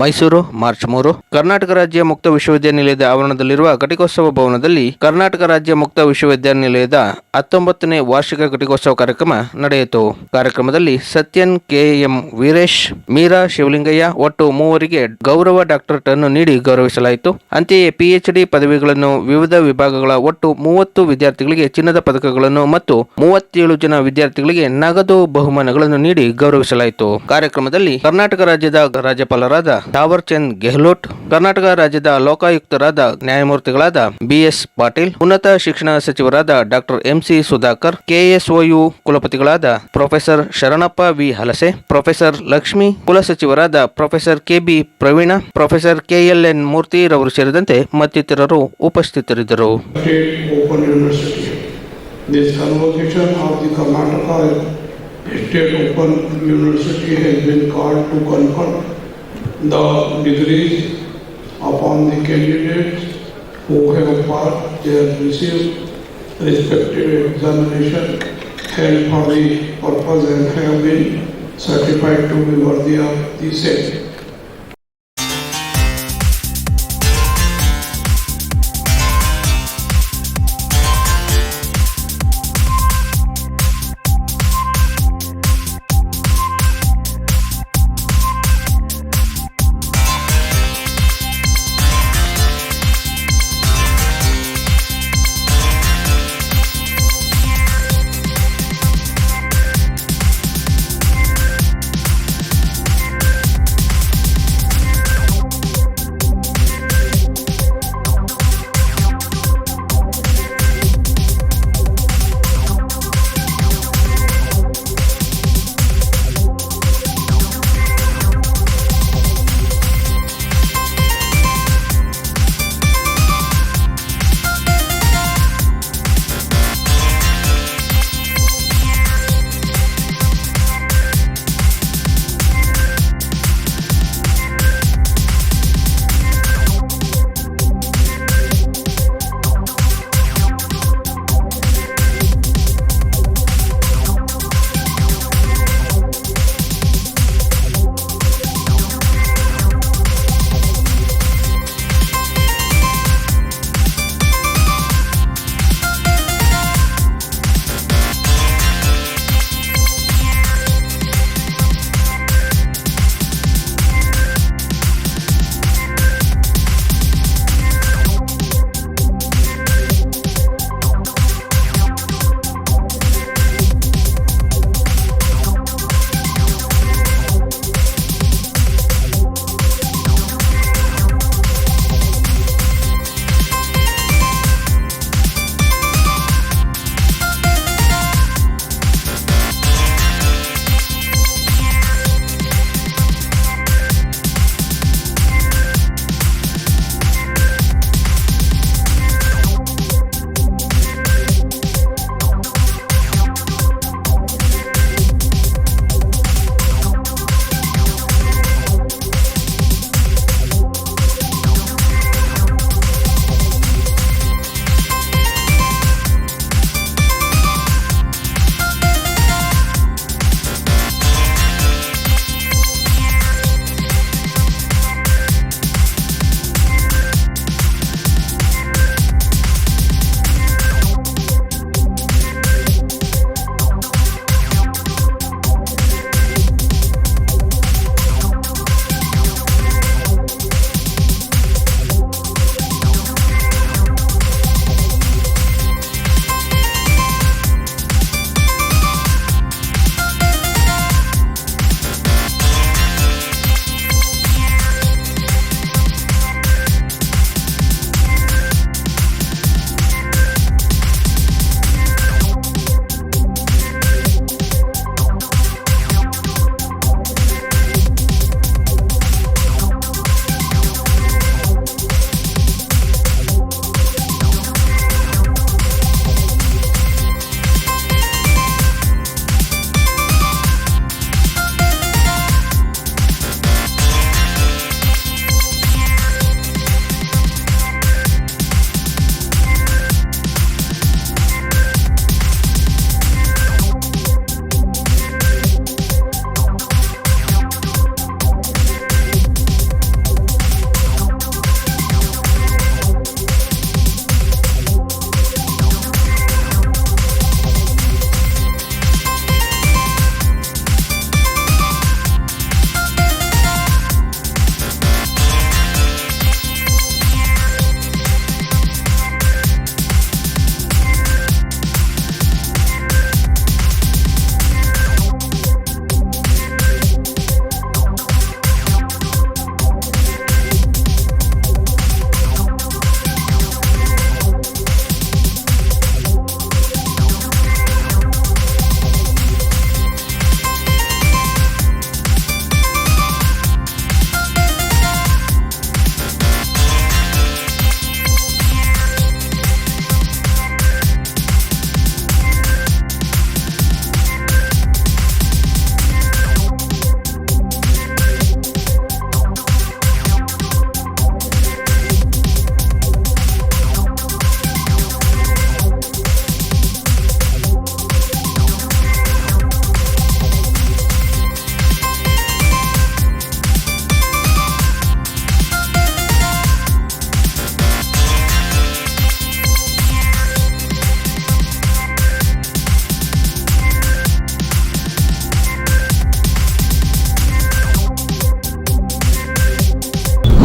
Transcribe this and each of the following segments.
Mysuru, March ಮೂರು. ಕರ್ನಾಟಕ ರಾಜ್ಯ ಮುಕ್ತ ವಿಶ್ವವಿದ್ಯಾನಿಲಯದ ಆವರಣದಲ್ಲಿರುವ ಘಟಿಕೋತ್ಸವ ಭವನದಲ್ಲಿ ಕರ್ನಾಟಕ ರಾಜ್ಯ ಮುಕ್ತ ವಿಶ್ವವಿದ್ಯಾನಿಲಯದ ಹತ್ತೊಂಬತ್ತನೇ ವಾರ್ಷಿಕ ಘಟಿಕೋತ್ಸವ ಕಾರ್ಯಕ್ರಮ ನಡೆಯಿತು. ಕಾರ್ಯಕ್ರಮದಲ್ಲಿ ಸತ್ಯನ್, ಕೆಎಂ ವೀರೇಶ್, ಮೀರಾ ಶಿವಲಿಂಗಯ್ಯ ಒಟ್ಟು ಮೂವರಿಗೆ ಗೌರವ ಡಾಕ್ಟರೇಟ್ ಅನ್ನು ನೀಡಿ ಗೌರವಿಸಲಾಯಿತು. ಅಂತೆಯೇ ಪಿಎಚ್ಡಿ ಪದವಿಗಳನ್ನು ವಿವಿಧ ವಿಭಾಗಗಳ ಒಟ್ಟು ಮೂವತ್ತು ವಿದ್ಯಾರ್ಥಿಗಳಿಗೆ ಚಿನ್ನದ ಪದಕಗಳನ್ನು ಮತ್ತು ಮೂವತ್ತೇಳು ಜನ ವಿದ್ಯಾರ್ಥಿಗಳಿಗೆ ನಗದು ಬಹುಮಾನಗಳನ್ನು ನೀಡಿ ಗೌರವಿಸಲಾಯಿತು. ಕಾರ್ಯಕ್ರಮದಲ್ಲಿ ಕರ್ನಾಟಕ ರಾಜ್ಯದ ರಾಜ್ಯಪಾಲರಾದ ಥಾವರ್ ಚಂದ್ ಗೆಹ್ಲೋಟ್, ಕರ್ನಾಟಕ ರಾಜ್ಯದ ಲೋಕಾಯುಕ್ತರಾದ ನ್ಯಾಯಮೂರ್ತಿಗಳಾದ ಬಿಎಸ್ ಪಾಟೀಲ್, ಉನ್ನತ ಶಿಕ್ಷಣ ಸಚಿವರಾದ doctor MC Sudhakar, KSOU ಕುಲಪತಿಗಳಾದ professor Sharanappa V Halase, professor Lakshmi ಕುಲಸಚಿವರಾದ professor KB Praveena, professor KLN Murthy ರವರು ಸೇರಿದಂತೆ ಮತ್ತಿತರರು ಉಪಸ್ಥಿತರಿದ್ದರು State Open University. Has been called to the degrees upon the candidates who have passed their received respective examination held for the purpose and have been certified to be worthy of the same.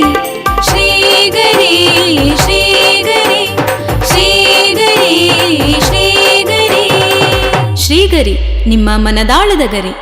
ಶ್ರೀಗರಿ ನಿಮ್ಮ ಮನದಾಳದ ಗರಿ.